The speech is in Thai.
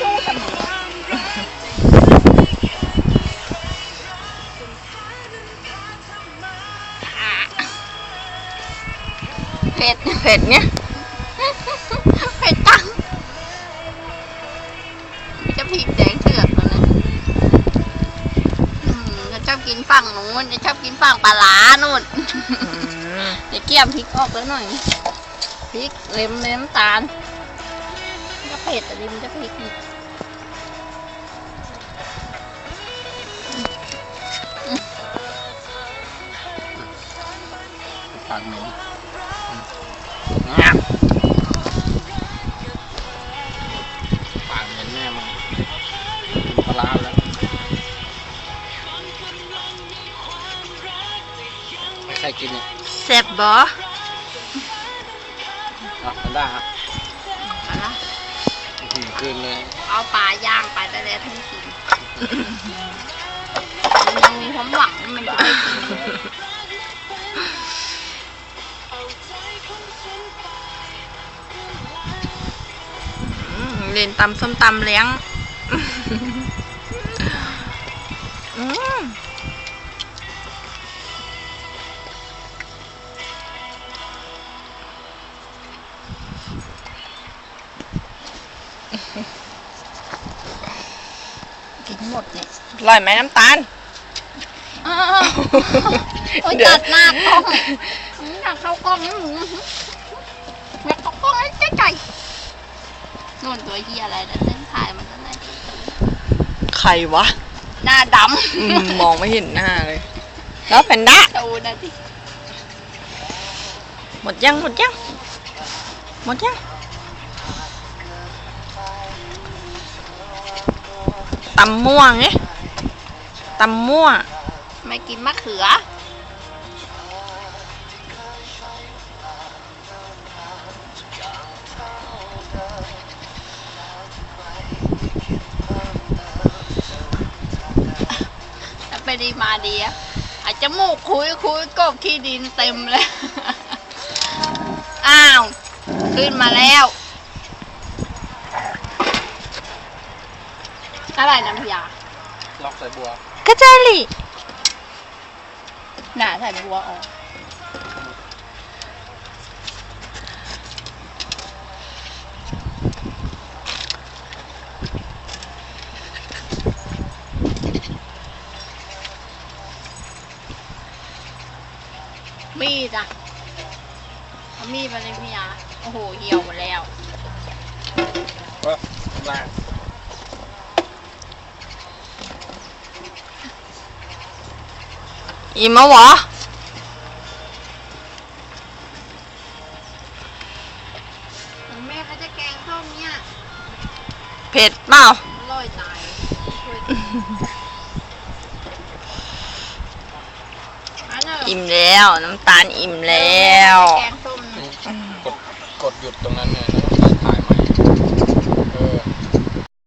สู้เสมอเผ็ดเผ็ดเนี่ยเผ็ดจังจะพริกแดงเถือกแล้วนะอืมจะชอบกินฝั่งนู้นจะชอบกินฝั่งปลาร้านู่นเดี๋ยวเกี่ยมพริกออกแล้วหน่อยพริกเล็มเล็มำตาลจะเผ็ดแต่ดิมันจะพริกอีกปากเหนงับปากเหม็นแน่มึงกินปลาแล้วไม่ใครกินเนี่ยแซ่บบ่อะมันได้ครับมาละ คืนเลยเอาปลาย่างไปแต่แล้วทั้งคืนมันยังมีความหวังว่ามันจะได้กินเลยอืมเล่นตำส้มตำเลี้ยง อืม กินหมดเนี่ยอร่อยไหมน้ำตาล อ้าวโอ้ยตัดหน้ากล้องอืมอยากเข้ากล้องนี่หมูอยากเข้ากล้องไอ้ใจใจนู่นตัวเฮียอะไรนะเส้นถ่ายมันนั่นแหละใครวะหน้าดอืมมองไม่เห็นหน้าเลย แล้วแพนด้าำดูนะสิหมดยังหมดยังหมดยัง ตำม่วงไงตำม่วงไม่กินมะเขือ ไปดีมาดีอะอาจจะมูกคุยคุยกบขี้ดินเต็มเลย อ้าว ขึ้นมาแล้ว อะไรน้ำยาล็อกใส่บัวกระจายลี่หนาใส่บัวออกมีดอะเอามีดมาเลยพี่ยาโอ้โหเหี่ยวหมดแล้วก็ได้ อิ่มแล้วเหรอแม่เขาจะแกงส้มเนี่ยเผ็ดเปล่าอร่อยตายช่วยอันนั้นเหรออิ่มแล้ว น้ำตาลอิ่มแล้ว แกงส้มกดกดหยุดตรงนั้นเลยนะ